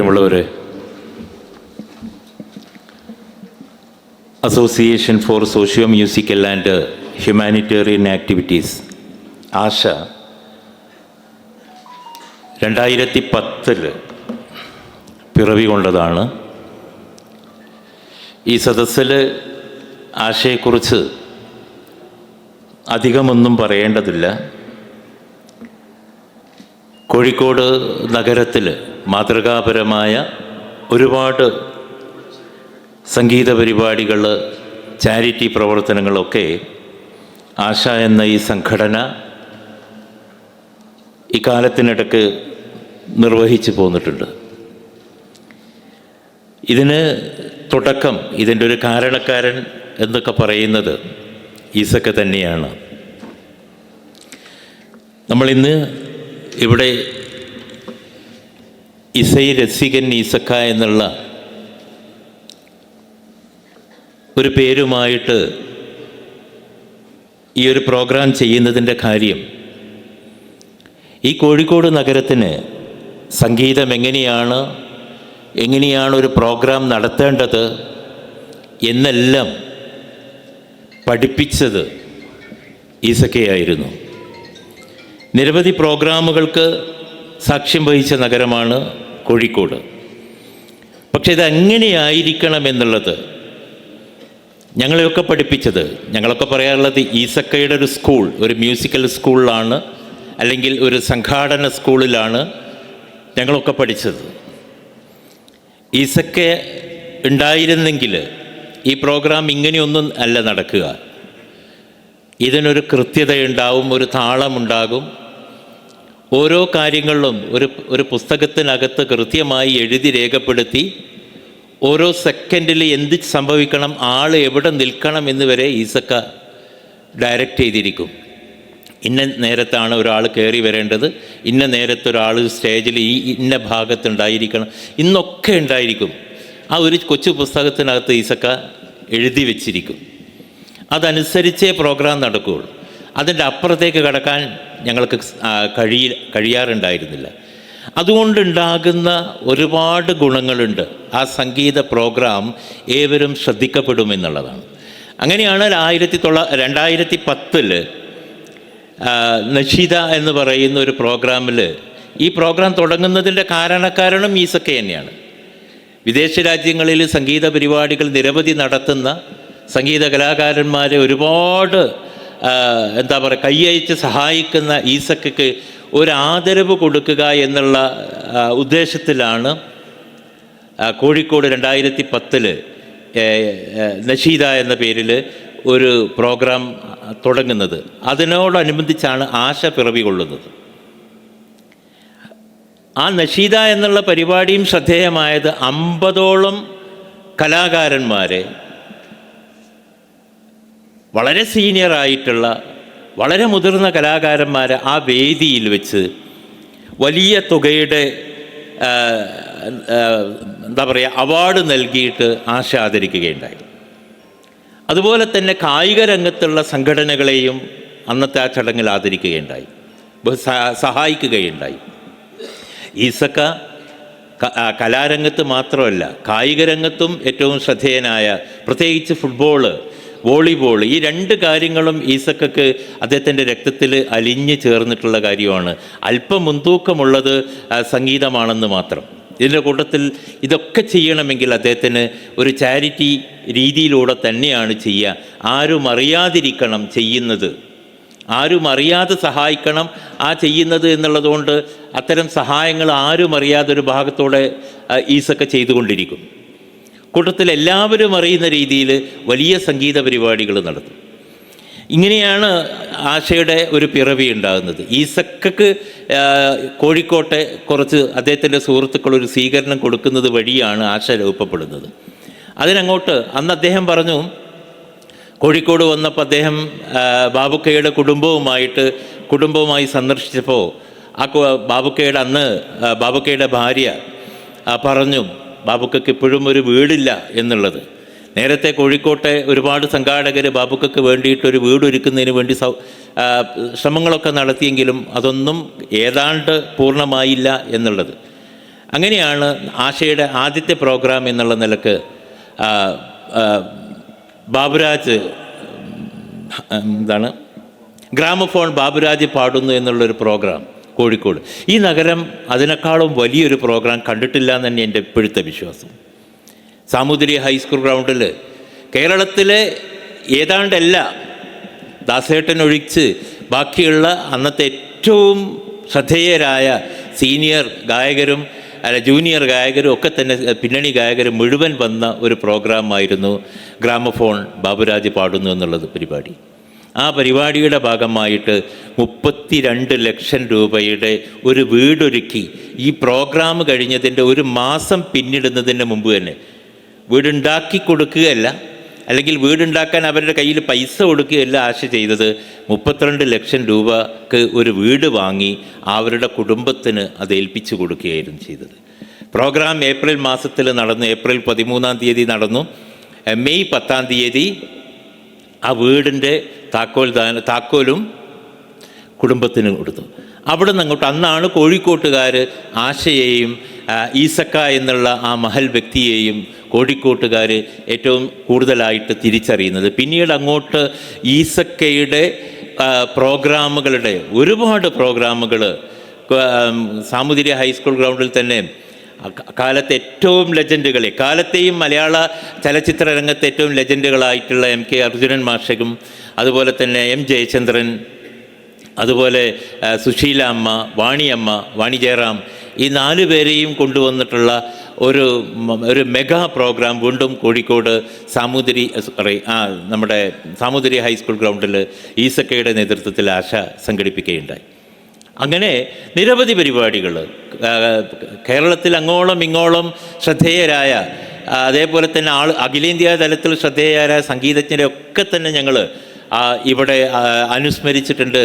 പ്രിയമുള്ളവരെ association for socio musical and humanitarian activities ASHA രണ്ടായിരത്തി പത്തിൽ പിറവി കൊണ്ടതാണ്. ഈ സദസ്സിൽ ആശയെക്കുറിച്ച് അധികമൊന്നും പറയേണ്ടതില്ല. കോഴിക്കോട് നഗരത്തിൽ മാതൃകാപരമായ ഒരുപാട് സംഗീത പരിപാടികൾ ചാരിറ്റി പ്രവർത്തനങ്ങളൊക്കെ ആശ എന്ന ഈ സംഘടന ഇക്കാലത്തിനിടക്ക് നിർവഹിച്ചു പോന്നിട്ടുണ്ട്. ഇതിന് തുടക്കം ഇതിന്റെ ഒരു കാരണക്കാരൻ എന്നൊക്കെ പറയുന്നത് ഈസൊക്കെ തന്നെയാണ്. നമ്മളിന്ന് ഇവിടെ ഇസൈ രസികൻ ഈസക്ക എന്നുള്ള ഒരു പേരുമായിട്ട് ഈ ഒരു പ്രോഗ്രാം ചെയ്യുന്നതിന്റെ കാര്യം. ഈ കോഴിക്കോട് നഗരത്തിന് സംഗീതം എങ്ങനെയാണ് എങ്ങനെയാണ് ഒരു പ്രോഗ്രാം നടത്തേണ്ടത് എന്നെല്ലാം പഠിപ്പിച്ചത് ഈസക്കയായിരുന്നു. നിരവധി പ്രോഗ്രാമുകൾക്ക് സാക്ഷ്യം വഹിച്ച നഗരമാണ് കോഴിക്കോട്. പക്ഷെ ഇതെങ്ങനെയായിരിക്കണം എന്നുള്ളത് ഞങ്ങളെയൊക്കെ പഠിപ്പിച്ചത് ഞങ്ങളൊക്കെ പറയാറുള്ളത് ഈസക്കയുടെ ഒരു സ്കൂൾ ഒരു മ്യൂസിക്കൽ സ്കൂളിലാണ് അല്ലെങ്കിൽ ഒരു സംഘാടന സ്കൂളിലാണ് ഞങ്ങളൊക്കെ പഠിച്ചത്. ഈസക്ക ഉണ്ടായിരുന്നെങ്കിൽ ഈ പ്രോഗ്രാം ഇങ്ങനെയൊന്നും അല്ല നടക്കുക. ഇതിനൊരു കൃത്യതയുണ്ടാവും ഒരു താളമുണ്ടാകും ഓരോ കാര്യങ്ങളിലും ഒരു ഒരു പുസ്തകത്തിനകത്ത് കൃത്യമായി എഴുതി രേഖപ്പെടുത്തി ഓരോ സെക്കൻഡിൽ എന്ത് സംഭവിക്കണം ആൾ എവിടെ നിൽക്കണം എന്ന് വരെ ഈസക്ക ഡയറക്റ്റ് ചെയ്തിരിക്കും. ഇന്ന നേരത്താണ് ഒരാൾ കയറി വരേണ്ടത് ഇന്ന നേരത്തെ ഒരാൾ സ്റ്റേജിൽ ഈ ഇന്ന ഭാഗത്തുണ്ടായിരിക്കണം ഇന്നൊക്കെ ഉണ്ടായിരിക്കും. ആ ഒരു കൊച്ചു പുസ്തകത്തിനകത്ത് ഈസക്ക എഴുതി വെച്ചിരിക്കും. അതനുസരിച്ചേ പ്രോഗ്രാം നടക്കുകയുള്ളൂ അതിന്റെ അപ്പുറത്തേക്ക് കടക്കാൻ ഞങ്ങൾക്ക് കഴിയ കഴിയാറുണ്ടായിരുന്നില്ല. അതുകൊണ്ടുണ്ടാകുന്ന ഒരുപാട് ഗുണങ്ങളുണ്ട്. ആ സംഗീത പ്രോഗ്രാം ഏവരും ശ്രദ്ധിക്കപ്പെടുമെന്നുള്ളതാണ്. അങ്ങനെയാണ് ആയിരത്തി തൊള്ള രണ്ടായിരത്തി പത്തിൽ നഷീദ എന്ന് പറയുന്ന ഒരു പ്രോഗ്രാമിൽ ഈ പ്രോഗ്രാം തുടങ്ങുന്നതിന്റെ കാരണക്കാരണം ഈസൊക്കെ തന്നെയാണ്. വിദേശ രാജ്യങ്ങളിൽ സംഗീത പരിപാടികൾ നിരവധി നടത്തുന്ന സംഗീത കലാകാരന്മാരെ ഒരുപാട് എന്താ പറയുക കൈയയച്ച് സഹായിക്കുന്ന ഈസക്കയ്ക്ക് ഒരു ആദരവ് കൊടുക്കുക എന്നുള്ള ഉദ്ദേശത്തിലാണ് കോഴിക്കോട് രണ്ടായിരത്തി പത്തിൽ നഷീദ എന്ന പേരിൽ ഒരു പ്രോഗ്രാം തുടങ്ങുന്നത്. അതിനോടനുബന്ധിച്ചാണ് ആശ പിറവികൊള്ളുന്നത്. ആ നഷീദ എന്നുള്ള പരിപാടിയും ശ്രദ്ധേയമായത് അമ്പതോളം കലാകാരന്മാരെ വളരെ സീനിയറായിട്ടുള്ള വളരെ മുതിർന്ന കലാകാരന്മാരെ ആ വേദിയിൽ വെച്ച് വലിയ തുകയുടെ എന്താ പറയുക അവാർഡ് നൽകിയിട്ട് ആശാദരിക്കുകയുണ്ടായി. അതുപോലെ തന്നെ കായിക രംഗത്തുള്ള സംഘടനകളെയും അന്നത്തെ ആ ചടങ്ങിൽ ആദരിക്കുകയുണ്ടായി സഹായിക്കുകയുണ്ടായി. ഈസക്ക കലാരംഗത്ത് മാത്രമല്ല കായിക രംഗത്തും ഏറ്റവും ശ്രദ്ധേയനായ പ്രത്യേകിച്ച് ഫുട്ബോൾ വോളിബോൾ. ഈ രണ്ട് കാര്യങ്ങളും ഈസക്കക്ക് അദ്ദേഹത്തിന്റെ രക്തത്തിൽ അലിഞ്ഞു ചേർന്നിട്ടുള്ള കാര്യമാണ്. അല്പം മുൻതൂക്കമുള്ളത് സംഗീതമാണെന്ന് മാത്രം. ഇതിന്റെ കൂട്ടത്തിൽ ഇതൊക്കെ ചെയ്യണമെങ്കിൽ അദ്ദേഹത്തിന് ഒരു ചാരിറ്റി രീതിയിലൂടെ തന്നെയാണ് ചെയ്യുക. ആരും അറിയാതിരിക്കണം ചെയ്യുന്നത്. ആരും അറിയാതെ സഹായിക്കണം ആ ചെയ്യുന്നത് എന്നുള്ളതുകൊണ്ട് അത്തരം സഹായങ്ങൾ ആരും അറിയാതെ ഒരു ഭാഗത്തോടെ ഈസൊക്കെ ചെയ്തുകൊണ്ടിരിക്കും. കൂട്ടത്തിൽ എല്ലാവരും അറിയുന്ന രീതിയിൽ വലിയ സംഗീത പരിപാടികൾ നടത്തും. ഇങ്ങനെയാണ് ആശയുടെ ഒരു പിറവി ഉണ്ടാകുന്നത്. ഈസക്കക്ക് കോഴിക്കോട്ടെ കുറച്ച് അദ്ദേഹത്തിന്റെ സുഹൃത്തുക്കൾ ഒരു സ്വീകരണം കൊടുക്കുന്നത് വഴിയാണ് ആശ രൂപപ്പെടുന്നത്. അതിനങ്ങോട്ട് അന്ന് അദ്ദേഹം പറഞ്ഞു കോഴിക്കോട് വന്നപ്പോൾ അദ്ദേഹം ബാബുക്കയുടെ കുടുംബവുമായിട്ട് കുടുംബവുമായി സന്ദർശിച്ചപ്പോൾ ആ ബാബുക്കയുടെ അന്ന് ബാബുക്കയുടെ ഭാര്യ പറഞ്ഞു ബാബുക്കയ്ക്ക് ഇപ്പോഴും ഒരു വീടില്ല എന്നുള്ളത്. നേരത്തെ കോഴിക്കോട്ടെ ഒരുപാട് സംഘാടകർ ബാബുക്കയ്ക്ക് വേണ്ടിയിട്ട് ഒരു വീട് ഒരുക്കുന്നതിന് വേണ്ടി സൗ ശ്രമങ്ങളൊക്കെ നടത്തിയെങ്കിലും അതൊന്നും ഏതാണ്ട് പൂർണമായില്ല എന്നുള്ളത്. അങ്ങനെയാണ് ആശയുടെ ആദ്യത്തെ പ്രോഗ്രാം എന്നുള്ള നിലയ്ക്ക് ബാബുരാജ് എന്താണ് ഗ്രാമഫോൺ ബാബുരാജ് പാടുന്നു എന്നുള്ളൊരു പ്രോഗ്രാം. കോഴിക്കോട്. ഈ നഗരം അതിനേക്കാളും വലിയൊരു പ്രോഗ്രാം കണ്ടിട്ടില്ല എന്ന് തന്നെ എന്റെ ഇപ്പോഴത്തെ വിശ്വാസം. സാമൂതിരി ഹൈസ്കൂൾ ഗ്രൗണ്ടിൽ കേരളത്തിലെ ഏതാണ്ട് എല്ലാ ദാസേട്ടൻ ഒഴിച്ച് ബാക്കിയുള്ള അന്നത്തെ ഏറ്റവും ശ്രദ്ധേയരായ സീനിയർ ഗായകരും അല്ല ജൂനിയർ ഗായകരും ഒക്കെ തന്നെ പിന്നണി ഗായകരും മുഴുവൻ വന്ന ഒരു പ്രോഗ്രാമായിരുന്നു ഗ്രാമഫോൺ ബാബുരാജ് പാടുന്നു എന്നുള്ളത് പരിപാടി. ആ പരിപാടിയുടെ ഭാഗമായിട്ട് മുപ്പത്തിരണ്ട് ലക്ഷം രൂപയുടെ ഒരു വീടൊരുക്കി. ഈ പ്രോഗ്രാം കഴിഞ്ഞതിന്റെ ഒരു മാസം പിന്നിടുന്നതിന് മുമ്പ് തന്നെ. വീടുണ്ടാക്കി കൊടുക്കുകയല്ല അല്ലെങ്കിൽ വീടുണ്ടാക്കാൻ അവരുടെ കയ്യിൽ പൈസ കൊടുക്കുകയല്ല ആശ ചെയ്തത്. മുപ്പത്തിരണ്ട് ലക്ഷം രൂപക്ക് ഒരു വീട് വാങ്ങി അവരുടെ കുടുംബത്തിന് അത് ഏൽപ്പിച്ചു കൊടുക്കുകയായിരുന്നു ചെയ്തത്. പ്രോഗ്രാം ഏപ്രിൽ മാസത്തിൽ നടന്നു ഏപ്രിൽ പതിമൂന്നാം തീയതി നടന്നു. മെയ് പത്താം തീയതി ആ വീടിന്റെ താക്കോൽ ദാന താക്കോലും കുടുംബത്തിന് കൊടുത്തു. അവിടെ നിന്ന് അങ്ങോട്ട് അന്നാണ് കോഴിക്കോട്ടുകാർ ആശയെയും ഈസക്ക എന്നുള്ള ആ മഹൽ വ്യക്തിയെയും കോഴിക്കോട്ടുകാർ ഏറ്റവും കൂടുതലായിട്ട് തിരിച്ചറിയുന്നത്. പിന്നീട് അങ്ങോട്ട് ഈസക്കയുടെ പ്രോഗ്രാമുകളുടെ ഒരുപാട് പ്രോഗ്രാമുകൾ സാമൂതിരി ഹൈസ്കൂൾ ഗ്രൗണ്ടിൽ തന്നെ കാലത്തെ ഏറ്റവും ലെജൻഡുകളെ കാലത്തെയും മലയാള ചലച്ചിത്ര രംഗത്തെ ഏറ്റവും ലെജൻഡുകളായിട്ടുള്ള എം കെ അർജുനൻ മാഷകും അതുപോലെ തന്നെ എം ജയചന്ദ്രൻ അതുപോലെ സുശീല അമ്മ വാണിയമ്മ വാണി ജയറാം ഈ നാല് പേരെയും കൊണ്ടുവന്നിട്ടുള്ള ഒരു ഒരു മെഗാ പ്രോഗ്രാം വീണ്ടും കോഴിക്കോട് സാമൂതിരി സോറി ആ നമ്മുടെ സാമൂതിരി ഹൈസ്കൂൾ ഗ്രൗണ്ടിൽ ഈസക്കയുടെ നേതൃത്വത്തിൽ ആശ സംഘടിപ്പിക്കുകയുണ്ടായി. അങ്ങനെ നിരവധി പരിപാടികൾ. കേരളത്തിൽ അങ്ങോളം ഇങ്ങോളം ശ്രദ്ധേയരായ അതേപോലെ തന്നെ ആൾ അഖിലേന്ത്യാ തലത്തിൽ ശ്രദ്ധേയരായ സംഗീതജ്ഞരെ ഒക്കെ തന്നെ ഞങ്ങൾ ഇവിടെ അനുസ്മരിച്ചിട്ടുണ്ട്.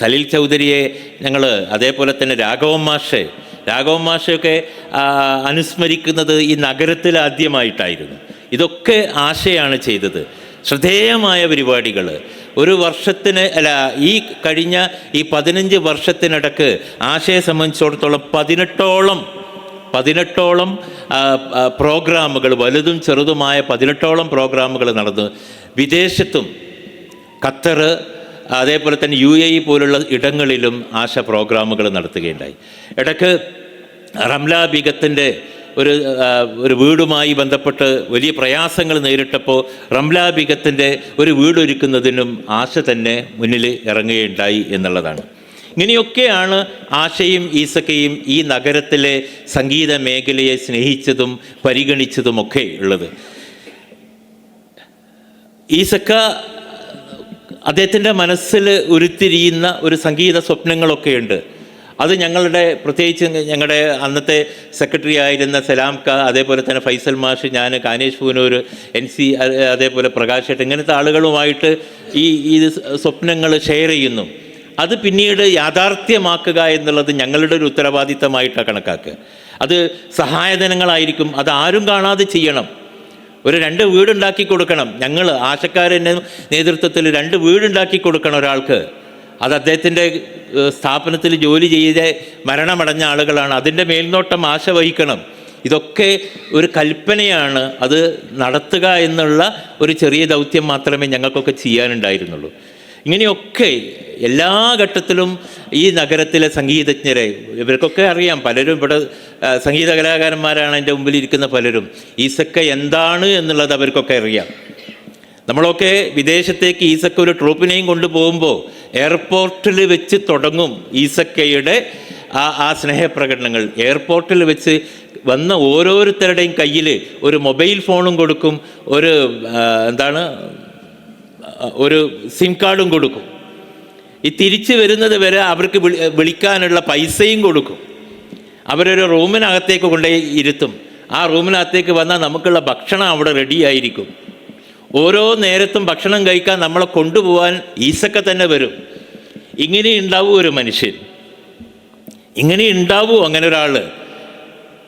സലീൽ ചൗധരിയെ ഞങ്ങൾ അതേപോലെ തന്നെ രാഘവൻ മാഷെ രാഘവൻ മാഷയൊക്കെ അനുസ്മരിക്കുന്നത് ഈ നഗരത്തിൽ ആദ്യമായിട്ടായിരുന്നു. ഇതൊക്കെ ആശയാണ് ചെയ്തത്. ശ്രദ്ധേയമായ പരിപാടികൾ ഒരു വർഷത്തിന് അല്ല ഈ കഴിഞ്ഞ ഈ പതിനഞ്ച് വർഷത്തിനിടക്ക് ആശയെ സംബന്ധിച്ചിടത്തോളം പതിനെട്ടോളം പതിനെട്ടോളം പ്രോഗ്രാമുകൾ വലുതും ചെറുതുമായ പതിനെട്ടോളം പ്രോഗ്രാമുകൾ നടന്നു. വിദേശത്തും ഖത്തർ അതേപോലെ തന്നെ യു എ ഇ പോലുള്ള ഇടങ്ങളിലും ആശ പ്രോഗ്രാമുകൾ നടത്തുകയുണ്ടായി. ഇടയ്ക്ക് റംല ബീഗത്തിന്റെ ഒരു ഒരു വീടുമായി ബന്ധപ്പെട്ട് വലിയ പ്രയാസങ്ങൾ നേരിട്ടപ്പോൾ റംലാബികത്തിന്റെ ഒരു വീടൊരുക്കുന്നതിനും ആശ തന്നെ മുന്നിൽ ഇറങ്ങുകയുണ്ടായി എന്നുള്ളതാണ്. ഇങ്ങനെയൊക്കെയാണ് ആശയും ഈസക്കയും ഈ നഗരത്തിലെ സംഗീത മേഖലയെ സ്നേഹിച്ചതും പരിഗണിച്ചതുമൊക്കെ ഉള്ളത്. ഈസക്ക അദ്ദേഹത്തിന്റെ മനസ്സിൽ ഉരുത്തിരിയുന്ന ഒരു സംഗീത സ്വപ്നങ്ങളൊക്കെയുണ്ട്. അത് ഞങ്ങളുടെ പ്രത്യേകിച്ച് ഞങ്ങളുടെ അന്നത്തെ സെക്രട്ടറി ആയിരുന്ന സലാം ക അതേപോലെ തന്നെ ഫൈസൽ മാഷ് ഞാൻ കാനേഷ് പൂനൂർ എൻ സി അതേപോലെ പ്രകാശ് ഏട്ട് ഇങ്ങനത്തെ ആളുകളുമായിട്ട് ഈ ഈ സ്വപ്നങ്ങൾ ഷെയർ ചെയ്യുന്നു. അത് പിന്നീട് യാഥാർത്ഥ്യമാക്കുക എന്നുള്ളത് ഞങ്ങളുടെ ഒരു ഉത്തരവാദിത്തമായിട്ടാണ് കണക്കാക്കുക. അത് സഹായധനങ്ങളായിരിക്കും അത് ആരും കാണാതെ ചെയ്യണം. ഒരു രണ്ട് വീടുണ്ടാക്കി കൊടുക്കണം. ഞങ്ങൾ ആശക്കാരന്റെ നേതൃത്വത്തിൽ രണ്ട് വീടുണ്ടാക്കി കൊടുക്കണം ഒരാൾക്ക്. അത് അദ്ദേഹത്തിന്റെ സ്ഥാപനത്തിൽ ജോലി ചെയ്ത് മരണമടഞ്ഞ ആളുകളാണ്. അതിന്റെ മേൽനോട്ടം ആശ വഹിക്കണം. ഇതൊക്കെ ഒരു കൽപ്പനയാണ്. അത് നടത്തുക എന്നുള്ള ഒരു ചെറിയ ദൗത്യം മാത്രമേ ഞങ്ങൾക്കൊക്കെ ചെയ്യാനുണ്ടായിരുന്നുള്ളൂ. ഇങ്ങനെയൊക്കെ എല്ലാ ഘട്ടത്തിലും ഈ നഗരത്തിലെ സംഗീതജ്ഞരെ ഇവർക്കൊക്കെ അറിയാം. പലരും ഇവിടെ സംഗീത കലാകാരന്മാരാണ് എന്റെ മുമ്പിൽ ഇരിക്കുന്ന പലരും. ഈസൊക്കെ എന്താണ് എന്നുള്ളത് അവർക്കൊക്കെ അറിയാം. നമ്മളൊക്കെ വിദേശത്തേക്ക് ഈസക്ക ഒരു ട്രൂപ്പിനെയും കൊണ്ടുപോകുമ്പോൾ എയർപോർട്ടിൽ വെച്ച് തുടങ്ങും ഈസക്കയുടെ ആ ആ സ്നേഹപ്രകടനങ്ങൾ. എയർപോർട്ടിൽ വെച്ച് വന്ന ഓരോരുത്തരുടെയും കയ്യിൽ ഒരു മൊബൈൽ ഫോണും കൊടുക്കും ഒരു എന്താണ് ഒരു സിം കാർഡും കൊടുക്കും. ഈ തിരിച്ചു വരുന്നത് വരെ അവർക്ക് വിളി വിളിക്കാനുള്ള പൈസയും കൊടുക്കും. അവരൊരു റൂമിനകത്തേക്ക് കൊണ്ടുപോയി ഇരുത്തും. ആ റൂമിനകത്തേക്ക് വന്നാൽ നമുക്കുള്ള ഭക്ഷണം അവിടെ റെഡി ആയിരിക്കും. ഓരോ നേരത്തും ഭക്ഷണം കഴിക്കാൻ നമ്മളെ കൊണ്ടുപോകാൻ ഈസൊക്കെ തന്നെ വരും. ഇങ്ങനെ ഉണ്ടാവും ഒരു മനുഷ്യൻ. ഇങ്ങനെ ഉണ്ടാവൂ അങ്ങനെ ഒരാൾ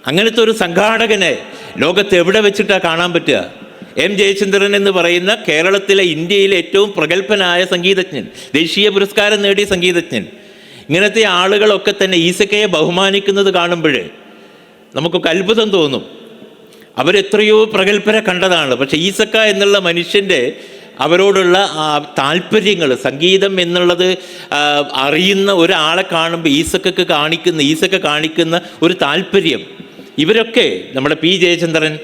അങ്ങനത്തെ ഒരു സംഘാടകനെ ലോകത്ത് എവിടെ വെച്ചിട്ടാ കാണാൻ പറ്റുക? എം ജയചന്ദ്രൻ എന്ന് പറയുന്ന കേരളത്തിലെ ഇന്ത്യയിലെ ഏറ്റവും പ്രഗത്ഭനായ സംഗീതജ്ഞൻ ദേശീയ പുരസ്കാരം നേടിയ സംഗീതജ്ഞൻ. ഇങ്ങനത്തെ ആളുകളൊക്കെ തന്നെ ഈസക്കയെ ബഹുമാനിക്കുന്നത് കാണുമ്പോൾ നമുക്കൊക്കെ അത്ഭുതം തോന്നും. അവരെത്രയോ പ്രഗത്ഭരെ കണ്ടതാണ്. പക്ഷേ ഈസക്ക എന്നുള്ള മനുഷ്യന്റെ അവരോടുള്ള താല്പര്യങ്ങൾ സംഗീതം എന്നുള്ളത് അറിയുന്ന ഒരാളെ കാണുമ്പോൾ ഈസക്കക്ക് കാണിക്കുന്ന ഈസക്ക കാണിക്കുന്ന ഒരു താല്പര്യം. ഇവരൊക്കെ നമ്മുടെ പി ജയചന്ദ്രൻ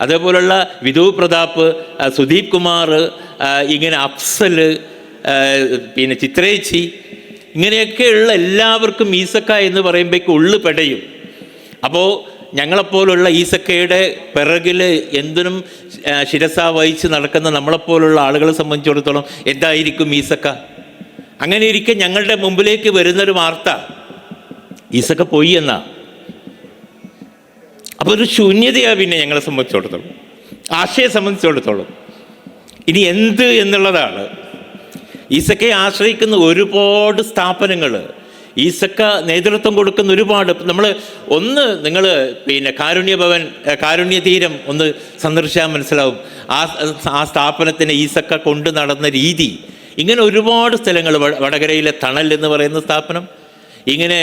അതേപോലുള്ള വിധു പ്രതാപ് സുദീപ് കുമാർ ഇങ്ങനെ അഫ്സൽ പിന്നെ ചിത്രേച്ചി ഇങ്ങനെയൊക്കെയുള്ള എല്ലാവർക്കും ഈസക്ക എന്ന് പറയുമ്പോഴേക്ക് ഉള്ളു പെടയും. അപ്പോൾ ഞങ്ങളെപ്പോലുള്ള ഈസക്കയുടെ പിറകിൽ എന്തിനും ശിരസാ വഹിച്ച് നടക്കുന്ന നമ്മളെപ്പോലുള്ള ആളുകളെ സംബന്ധിച്ചിടത്തോളം എന്തായിരിക്കും ഈസക്ക? അങ്ങനെ ഇരിക്കെ ഞങ്ങളുടെ മുമ്പിലേക്ക് വരുന്നൊരു വാർത്ത. ഈസക്ക പോയി എന്നാ? അപ്പോൾ ഒരു ശൂന്യതയാണ് പിന്നെ ഞങ്ങളെ സംബന്ധിച്ചിടത്തോളം. ആശയെ സംബന്ധിച്ചിടത്തോളം. ഇനി എന്ത് എന്നുള്ളതാണ്. ഈസക്കയെ ആശ്രയിക്കുന്ന ഒരുപാട് സ്ഥാപനങ്ങൾ ഈസക്ക നേതൃത്വം കൊടുക്കുന്ന ഒരുപാട് നമ്മൾ ഒന്ന് നിങ്ങൾ പിന്നെ കാരുണ്യ ഭവൻ കാരുണ്യ തീരം ഒന്ന് സന്ദർശിച്ചാൽ മനസ്സിലാവും. ആ ആ സ്ഥാപനത്തിന് ഈസക്ക കൊണ്ടു നടന്ന രീതി. ഇങ്ങനെ ഒരുപാട് സ്ഥലങ്ങൾ വടകരയിലെ തണൽ എന്ന് പറയുന്ന സ്ഥാപനം. ഇങ്ങനെ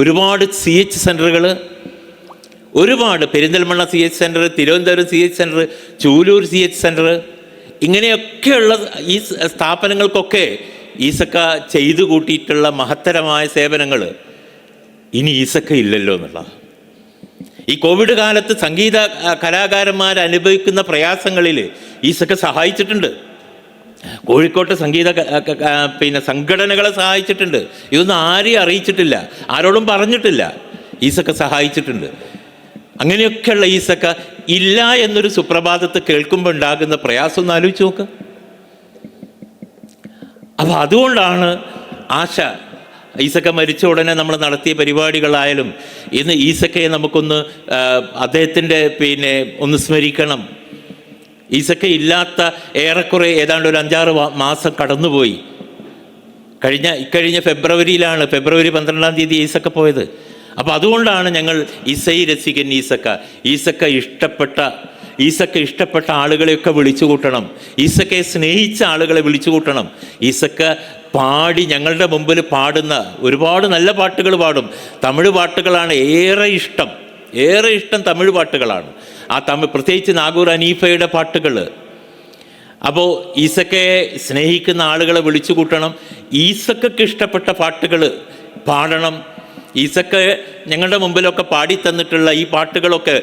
ഒരുപാട് സി എച്ച് സെന്ററുകൾ ഒരുപാട് Perinthalmanna C H centre Thiruvananthapuram C H centre Chulur C H centre ഇങ്ങനെയൊക്കെയുള്ള ഈ സ്ഥാപനങ്ങൾക്കൊക്കെ ഈസക്ക ചെയ്തു കൂട്ടിയിട്ടുള്ള മഹത്തരമായ സേവനങ്ങൾ ഇനി ഈസക്ക ഇല്ലല്ലോ എന്നുള്ള. ഈ കോവിഡ് കാലത്ത് സംഗീത കലാകാരന്മാർ അനുഭവിക്കുന്ന പ്രയാസങ്ങളിൽ ഈസക്ക സഹായിച്ചിട്ടുണ്ട്. കോഴിക്കോട്ട് സംഗീത പിന്നെ സംഘടനകളെ സഹായിച്ചിട്ടുണ്ട്. ഇതൊന്നും ആരെയും അറിയിച്ചിട്ടില്ല. ആരോടും പറഞ്ഞിട്ടില്ല. ഈസക്ക സഹായിച്ചിട്ടുണ്ട്. അങ്ങനെയൊക്കെയുള്ള ഈസക്ക ഇല്ല എന്നൊരു സുപ്രഭാതത്തെ കേൾക്കുമ്പോൾ ഉണ്ടാകുന്ന പ്രയാസം ഒന്ന് ആലോചിച്ച് നോക്ക്. അപ്പോൾ അതുകൊണ്ടാണ് ആശ ഈസക്ക മരിച്ച ഉടനെ നമ്മൾ നടത്തിയ പരിപാടികളായാലും ഇന്ന് ഈസക്കയെ നമുക്കൊന്ന് അദ്ദേഹത്തിന്റെ പിന്നെ ഒന്ന് സ്മരിക്കണം. ഈസക്ക ഇല്ലാത്ത ഏറെക്കുറെ ഏതാണ്ട് ഒരു അഞ്ചാറ് മാസം കടന്നുപോയി. കഴിഞ്ഞ ഇക്കഴിഞ്ഞ ഫെബ്രുവരിയിലാണ് ഫെബ്രുവരി പന്ത്രണ്ടാം തീയതി ഈസക്ക പോയത്. അപ്പോൾ അതുകൊണ്ടാണ് ഞങ്ങൾ ഇസൈ രസികൻ ഈസക്ക ഈസക്ക ഇഷ്ടപ്പെട്ട ഈസക്ക ഇഷ്ടപ്പെട്ട ആളുകളെയൊക്കെ വിളിച്ചു കൂട്ടണം ഈസക്കെ സ്നേഹിച്ച ആളുകളെ വിളിച്ചു കൂട്ടണം ഈസക്ക പാടി ഞങ്ങളുടെ മുമ്പിൽ പാടുന്ന ഒരുപാട് നല്ല പാട്ടുകൾ പാടും. തമിഴ് പാട്ടുകളാണ് ഏറെ ഇഷ്ടം. ഏറെ ഇഷ്ടം തമിഴ് പാട്ടുകളാണ്. ആ തമിഴ് പ്രത്യേകിച്ച് നാഗൂർ അനീഫയുടെ പാട്ടുകൾ. അപ്പോൾ ഈസക്കയെ സ്നേഹിക്കുന്ന ആളുകളെ വിളിച്ചു കൂട്ടണം ഈസക്കൊക്കെ ഇഷ്ടപ്പെട്ട പാട്ടുകൾ പാടണം. ഈസക്ക ഞങ്ങളുടെ മുമ്പിലൊക്കെ പാടി തന്നിട്ടുള്ള ഈ പാട്ടുകളൊക്കെ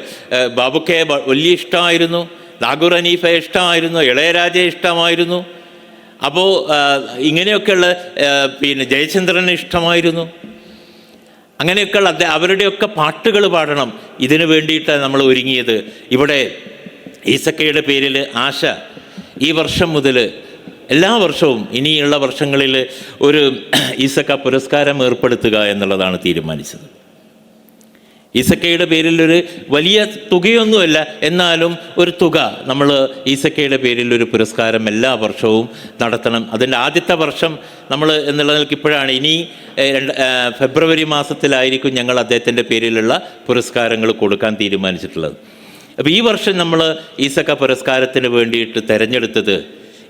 ബാബുക്കെ വലിയ ഇഷ്ടമായിരുന്നു. നാഗൂർ അനീഫ ഇഷ്ടമായിരുന്നു ഇളയരാജ ഇഷ്ടമായിരുന്നു. അപ്പോൾ ഇങ്ങനെയൊക്കെയുള്ള പിന്നെ ജയചന്ദ്രൻ ഇഷ്ടമായിരുന്നു. അങ്ങനെയൊക്കെയുള്ള അദ്ദേഹം അവരുടെയൊക്കെ പാട്ടുകൾ പാടണം. ഇതിനു വേണ്ടിയിട്ടാണ് നമ്മൾ ഒരുങ്ങിയത്. ഇവിടെ ഈസക്കയുടെ പേരിൽ ആശ ഈ വർഷം മുതൽ എല്ലാ വർഷവും ഇനിയുള്ള വർഷങ്ങളിൽ ഒരു ഈസക്ക പുരസ്കാരം ഏർപ്പെടുത്തുക എന്നുള്ളതാണ് തീരുമാനിച്ചത്. ഈസക്കയുടെ പേരിൽ ഒരു വലിയ തുകയൊന്നുമല്ല എന്നാലും ഒരു തുക നമ്മൾ ഈസക്കയുടെ പേരിൽ ഒരു പുരസ്കാരം എല്ലാ വർഷവും നടത്തണം. അതിന്റെ ആദ്യത്തെ വർഷം നമ്മൾ എന്നുള്ള നിലയ്ക്ക് ഇപ്പോഴാണ്. ഇനി ഫെബ്രുവരി മാസത്തിലായിരിക്കും ഞങ്ങൾ അദ്ദേഹത്തിന്റെ പേരിലുള്ള പുരസ്കാരങ്ങൾ കൊടുക്കാൻ തീരുമാനിച്ചിട്ടുള്ളത്. അപ്പോൾ ഈ വർഷം നമ്മൾ ഈസക്ക പുരസ്കാരത്തിന് വേണ്ടിയിട്ട് തിരഞ്ഞെടുത്തത്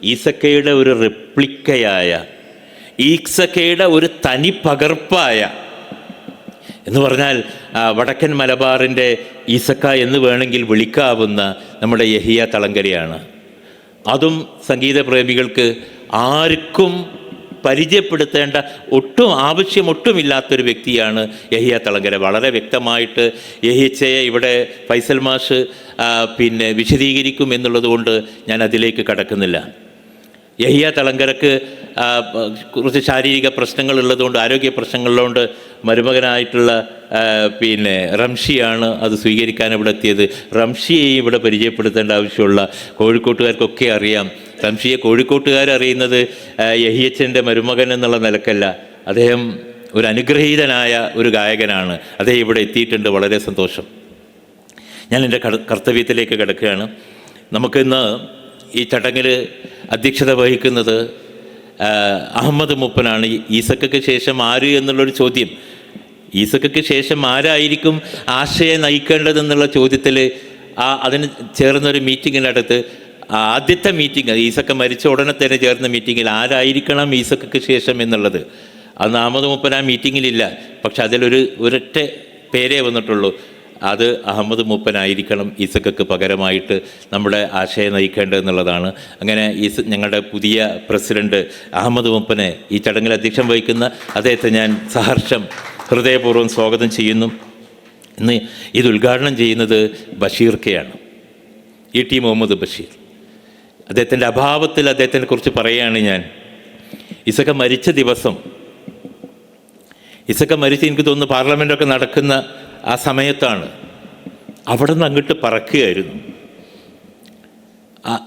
ഈസക്കയുടെ ഒരു റിപ്ലിക്കയായ ഈസക്കയുടെ ഒരു തനി പകർപ്പായ. എന്ന് പറഞ്ഞാൽ വടക്കൻ മലബാറിന്റെ ഈസക്ക എന്ന് വേണമെങ്കിൽ വിളിക്കാവുന്ന നമ്മുടെ യഹിയ തളങ്കരയാണ്. അതും സംഗീത പ്രേമികൾക്ക് ആർക്കും പരിചയപ്പെടുത്തേണ്ട ഒട്ടും ആവശ്യം ഒട്ടുമില്ലാത്തൊരു വ്യക്തിയാണ് യഹിയ തളങ്കര. വളരെ വ്യക്തമായിട്ട് യഹിച്ചയെ ഇവിടെ ഫൈസൽ മാഷ് പിന്നെ വിശദീകരിക്കും എന്നുള്ളത് കൊണ്ട് ഞാൻ അതിലേക്ക് കടക്കുന്നില്ല. യഹിയ തളങ്കരക്ക് കുറച്ച് ശാരീരിക പ്രശ്നങ്ങൾ ഉള്ളതുകൊണ്ട് ആരോഗ്യ പ്രശ്നങ്ങളുള്ളതുകൊണ്ട് മരുമകനായിട്ടുള്ള പിന്നെ റംഷിയാണ് അത് സ്വീകരിക്കാൻ ഇവിടെ എത്തിയത്. റംഷിയെയും ഇവിടെ പരിചയപ്പെടുത്തേണ്ട ആവശ്യമുള്ള കോഴിക്കോട്ടുകാർക്കൊക്കെ അറിയാം. റംഷിയെ ആ, യഹിയച്ചന്റെ മരുമകൻ എന്നുള്ള നിലക്കല്ല. അദ്ദേഹം ഒരു അനുഗ്രഹീതനായ ഒരു ഗായകനാണ്. അദ്ദേഹം ഇവിടെ എത്തിയിട്ടുണ്ട്. വളരെ സന്തോഷം. ഞാൻ എന്റെ കർത്തവ്യത്തിലേക്ക് കിടക്കുകയാണ്. നമുക്കിന്ന് ഈ ചടങ്ങിൽ അധ്യക്ഷത വഹിക്കുന്നത് അഹമ്മദ് മുപ്പനാണ്. ഈസക്കയ്ക്ക് ശേഷം ആര് എന്നുള്ളൊരു ചോദ്യം. ഈസക്കയ്ക്ക് ശേഷം ആരായിരിക്കും ആശയെ നയിക്കേണ്ടതെന്നുള്ള ചോദ്യത്തിൽ ആ അതിന് ചേർന്നൊരു മീറ്റിങ്ങിനടുത്ത് ആദ്യത്തെ മീറ്റിംഗ് ഈസക്ക മരിച്ച ഉടനെ തന്നെ ചേർന്ന മീറ്റിങ്ങിൽ ആരായിരിക്കണം ഈസക്കയ്ക്ക് ശേഷം എന്നുള്ളത്. അന്ന് അഹമ്മദ് മുപ്പൻ ആ മീറ്റിങ്ങിലില്ല പക്ഷെ അതിലൊരു ഒരൊറ്റ പേരേ വന്നിട്ടുള്ളൂ. അത് അഹമ്മദ് മൂപ്പനായിരിക്കണം ഇസക്കക്ക് പകരമായിട്ട് നമ്മുടെ ആശയം നയിക്കേണ്ടതെന്നുള്ളതാണ് അങ്ങനെ ഈസ് ഞങ്ങളുടെ പുതിയ പ്രസിഡന്റ് അഹമ്മദ് മൂപ്പനെ ഈ ചടങ്ങിൽ അധ്യക്ഷം വഹിക്കുന്ന അദ്ദേഹത്തെ ഞാൻ സഹർഷം ഹൃദയപൂർവം സ്വാഗതം ചെയ്യുന്നു. ഇന്ന് ഇത് ഉദ്ഘാടനം ചെയ്യുന്നത് ബഷീർ കെയാണ് ഇ ടി മുഹമ്മദ് ബഷീർ. അദ്ദേഹത്തിന്റെ അഭാവത്തിൽ അദ്ദേഹത്തിനെ കുറിച്ച് പറയുകയാണ് ഞാൻ. ഇസക്ക മരിച്ച ദിവസം ഇസക്ക മരിച്ച് എനിക്ക് തോന്നുന്നു പാർലമെന്റൊക്കെ നടക്കുന്ന ആ സമയത്താണ്. അവിടെ നിന്ന് അങ്ങോട്ട് പറക്കുകയായിരുന്നു.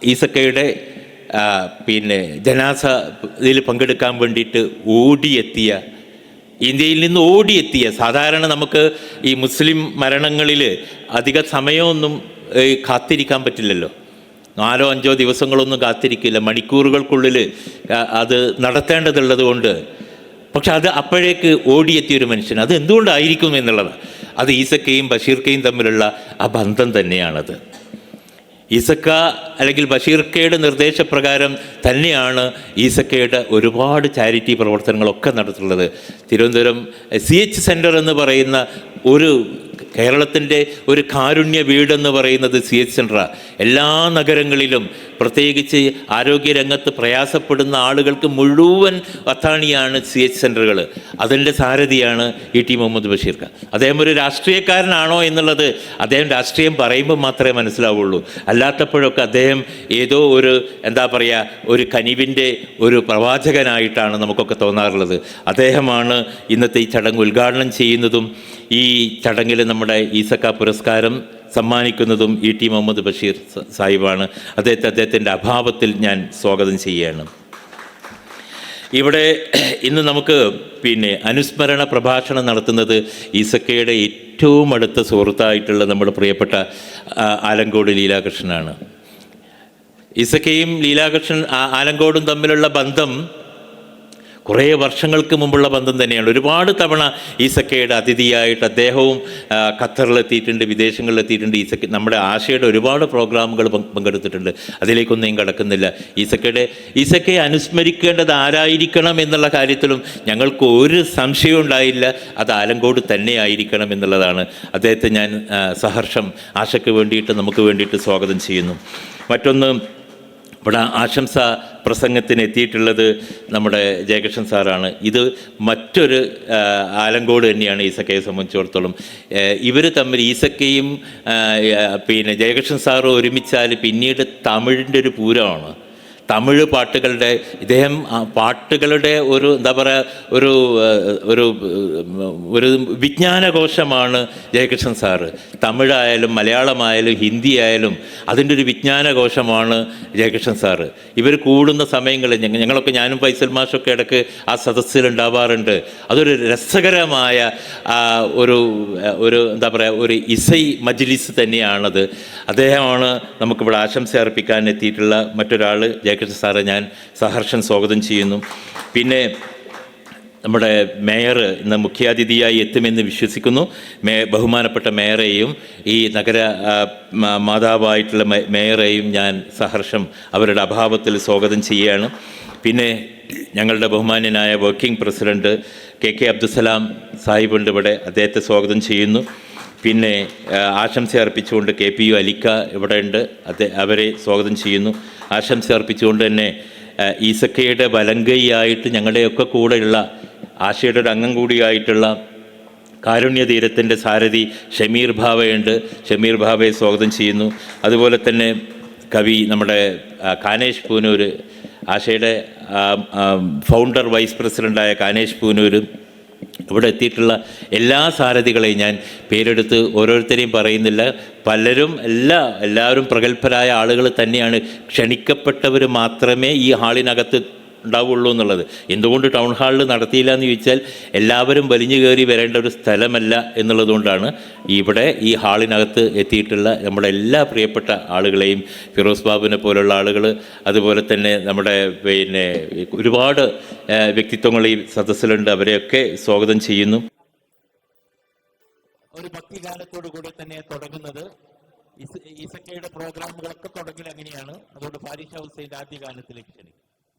ഈസക്കയുടെ പിന്നെ ജനാസ ഇതിൽ പങ്കെടുക്കാൻ വേണ്ടിയിട്ട് ഓടിയെത്തിയ ഇന്ത്യയിൽ നിന്ന് ഓടിയെത്തിയ സാധാരണ നമുക്ക് ഈ മുസ്ലിം മരണങ്ങളിൽ അധിക സമയമൊന്നും കാത്തിരിക്കാൻ പറ്റില്ലല്ലോ. നാലോ അഞ്ചോ ദിവസങ്ങളൊന്നും കാത്തിരിക്കില്ല. മണിക്കൂറുകൾക്കുള്ളിൽ അത് നടത്തേണ്ടതുള്ളത് കൊണ്ട് പക്ഷെ അത് അപ്പോഴേക്ക് ഓടിയെത്തിയ ഒരു മനുഷ്യൻ. അത് എന്തുകൊണ്ടായിരിക്കും എന്നുള്ളത്? അത് ഈസക്കയും ബഷീർക്കയും തമ്മിലുള്ള ആ ബന്ധം തന്നെയാണത്. ഈസക്ക അല്ലെങ്കിൽ ബഷീർക്കയുടെ നിർദ്ദേശപ്രകാരം തന്നെയാണ് ഈസക്കയുടെ ഒരുപാട് ചാരിറ്റി പ്രവർത്തനങ്ങളൊക്കെ നടത്തുള്ളത് തിരുവനന്തപുരം സി എച്ച് എന്ന് പറയുന്ന ഒരു കേരളത്തിന്റെ ഒരു കാരുണ്യ വീടെന്ന് പറയുന്നത് സി എച്ച് സെൻട്ര. എല്ലാ നഗരങ്ങളിലും പ്രത്യേകിച്ച് ആരോഗ്യരംഗത്ത് പ്രയാസപ്പെടുന്ന ആളുകൾക്ക് മുഴുവൻ അത്താണിയാണ് സി എച്ച് സെന്ററുകൾ അതിന്റെ സാരഥിയാണ് ഇ ടി മുഹമ്മദ് ബഷീർക്ക അദ്ദേഹം ഒരു രാഷ്ട്രീയക്കാരനാണോ എന്നുള്ളത് അദ്ദേഹം രാഷ്ട്രീയം പറയുമ്പോൾ മാത്രമേ മനസ്സിലാവുള്ളൂ. അല്ലാത്തപ്പോഴൊക്കെ അദ്ദേഹം ഏതോ ഒരു എന്താ പറയുക ഒരു കനിവിന്റെ ഒരു പ്രവാചകനായിട്ടാണ് നമുക്കൊക്കെ തോന്നാറുള്ളത്. അദ്ദേഹമാണ് ഇന്നത്തെ ഈ ചടങ്ങ് ഉദ്ഘാടനം ചെയ്യുന്നതും ഈ ചടങ്ങിൽ നമ്മുടെ ഈസക്ക പുരസ്കാരം സമ്മാനിക്കുന്നതും ഇ ടി മുഹമ്മദ് ബഷീർ സാഹിബാണ്. അദ്ദേഹത്തെ അദ്ദേഹത്തിന്റെ അഭാവത്തിൽ ഞാൻ സ്വാഗതം ചെയ്യുകയാണ്. ഇവിടെ ഇന്ന് നമുക്ക് പിന്നെ അനുസ്മരണ പ്രഭാഷണം നടത്തുന്നത് ഈസക്കയുടെ ഏറ്റവും അടുത്ത സുഹൃത്തായിട്ടുള്ള നമ്മുടെ പ്രിയപ്പെട്ട ആലങ്കോട് ലീലാകൃഷ്ണനാണ്. ഈസക്കയും ലീലാകൃഷ്ണൻ ആലങ്കോടും തമ്മിലുള്ള ബന്ധം കുറേ വർഷങ്ങൾക്ക് മുമ്പുള്ള ബന്ധം തന്നെയാണ്. ഒരുപാട് തവണ ഈസക്കയുടെ അതിഥിയായിട്ട് അദ്ദേഹവും ഖത്തറിലെത്തിയിട്ടുണ്ട് വിദേശങ്ങളിലെത്തിയിട്ടുണ്ട്. ഈസക്ക നമ്മുടെ ആശയുടെ ഒരുപാട് പ്രോഗ്രാമുകൾ പങ്ക് പങ്കെടുത്തിട്ടുണ്ട്. അതിലേക്കൊന്നും ഞാൻ കടക്കുന്നില്ല. ഈസക്കയുടെ ഈസക്കയെ അനുസ്മരിക്കേണ്ടത് ആരായിരിക്കണം എന്നുള്ള കാര്യത്തിലും ഞങ്ങൾക്ക് ഒരു സംശയവും ഉണ്ടായില്ല. അത് ആലങ്കോട് തന്നെ ആയിരിക്കണം എന്നുള്ളതാണ്. അദ്ദേഹത്തെ ഞാൻ സഹർഷം ആശയ്ക്ക് വേണ്ടിയിട്ട് നമുക്ക് വേണ്ടിയിട്ട് സ്വാഗതം ചെയ്യുന്നു. മറ്റൊന്ന് ഇവിടെ ആശംസ പ്രസംഗത്തിന് എത്തിയിട്ടുള്ളത് നമ്മുടെ ജയകൃഷ്ണൻ സാറാണ്. ഇത് മറ്റൊരു ആലങ്കോട് തന്നെയാണ് ഈസക്കയെ സംബന്ധിച്ചിടത്തോളം. ഇവർ തമ്മിൽ ഈസക്കയും പിന്നെ ജയകൃഷ്ണൻ സാറും ഒരുമിച്ചാൽ പിന്നീട് തമിഴിന്റെ ഒരു പൂരമാണ്. തമിഴ് പാട്ടുകളുടെ ഇദ്ദേഹം പാട്ടുകളുടെ ഒരു എന്താ പറയുക ഒരു ഒരു ഒരു വിജ്ഞാനകോശമാണ് ജയകൃഷ്ണൻ സാറ്. തമിഴായാലും മലയാളമായാലും ഹിന്ദി ആയാലും അതിന്റെ ഒരു വിജ്ഞാനകോശമാണ് ജയകൃഷ്ണൻ സാറ്. ഇവർ കൂടുന്ന സമയങ്ങളിൽ ഞങ്ങൾ ഞങ്ങളൊക്കെ ഞാനും ഫൈസൽ മാഷൊക്കെ ഇടയ്ക്ക് ആ സദസ്സിൽ ഉണ്ടാവാറുണ്ട് അതൊരു രസകരമായ ഒരു ഒരു എന്താ പറയുക ഒരു ഇസൈ മജ്ലിസ് തന്നെയാണത്. അദ്ദേഹമാണ് നമുക്കിവിടെ ആശംസ അർപ്പിക്കാൻ എത്തിയിട്ടുള്ള മറ്റൊരാൾ ജയകൃഷ്ണൻ സാറെ ഞാൻ സഹർഷൻ സ്വാഗതം ചെയ്യുന്നു. പിന്നെ നമ്മുടെ മേയർ ഇന്ന് മുഖ്യാതിഥിയായി എത്തുമെന്ന് വിശ്വസിക്കുന്നു. മേ ബഹുമാനപ്പെട്ട മേയറേയും ഈ നഗര മാതാവായിട്ടുള്ള മേയറെയും ഞാൻ സഹർഷം അവരുടെ അഭാവത്തിൽ സ്വാഗതം ചെയ്യുകയാണ്. പിന്നെ ഞങ്ങളുടെ ബഹുമാന്യനായ working president K K Abdussalam സാഹിബുണ്ട് ഇവിടെ അദ്ദേഹത്തെ സ്വാഗതം ചെയ്യുന്നു. പിന്നെ ആശംസ അർപ്പിച്ചുകൊണ്ട് കെ പി യു അലിക്ക ഇവിടെ ഉണ്ട്. അത് അവരെ സ്വാഗതം ചെയ്യുന്നു. ആശംസ അർപ്പിച്ചുകൊണ്ട് തന്നെ ഈസക്കയുടെ വലങ്കൈയായിട്ട് ഞങ്ങളുടെയൊക്കെ കൂടെയുള്ള ആശയുടെ ഒരു അംഗം കൂടിയായിട്ടുള്ള കാരുണ്യതീരത്തിന്റെ സാരഥി ഷമീർ ഭാവയുണ്ട്. ഷമീർ ഭാവയെ സ്വാഗതം ചെയ്യുന്നു. അതുപോലെ തന്നെ കവി നമ്മുടെ കാനേഷ് പൂനൂർ ആശയുടെ ഫൗണ്ടർ വൈസ് പ്രസിഡന്റായ കാനേഷ് പൂനൂർ ഇവിടെ എത്തിയിട്ടുള്ള എല്ലാ സാരഥികളെയും ഞാൻ പേരെടുത്ത് ഓരോരുത്തരെയും പറയുന്നില്ല. പലരും എല്ലാ എല്ലാവരും പ്രഗത്ഭരായ ആളുകൾ തന്നെയാണ്. ക്ഷണിക്കപ്പെട്ടവർ മാത്രമേ ഈ ഹാളിനകത്ത് ഉണ്ടാവുള്ളൂ എന്നുള്ളത്. എന്തുകൊണ്ട് ടൗൺ ഹാളിൽ നടത്തിയില്ല എന്ന് ചോദിച്ചാൽ എല്ലാവരും വലിഞ്ഞു കയറി വരേണ്ട ഒരു സ്ഥലമല്ല എന്നുള്ളതുകൊണ്ടാണ് ഇവിടെ ഈ ഹാളിനകത്ത് എത്തിയിട്ടുള്ള നമ്മുടെ എല്ലാ പ്രിയപ്പെട്ട ആളുകളെയും ഫിറോസ് ബാബുവിനെ പോലുള്ള ആളുകൾ അതുപോലെ തന്നെ നമ്മുടെ പിന്നെ ഒരുപാട് വ്യക്തിത്വങ്ങൾ ഈ സദസ്സിലുണ്ട്. അവരെയൊക്കെ സ്വാഗതം ചെയ്യുന്നു. ഒരു ഭക്തിഗാനത്തോടു കൂടെ തന്നെ തുടങ്ങുന്നത്. ഇസക്കയുടെ പ്രോഗ്രാമുകളൊക്കെ തുടങ്ങൽ അങ്ങനെയാണ്. അതുകൊണ്ട് ഫാരിഷ ഹുസൈന്റെ ആദ്യ ഗാനത്തിലേക്ക് ക്ഷണിക്കും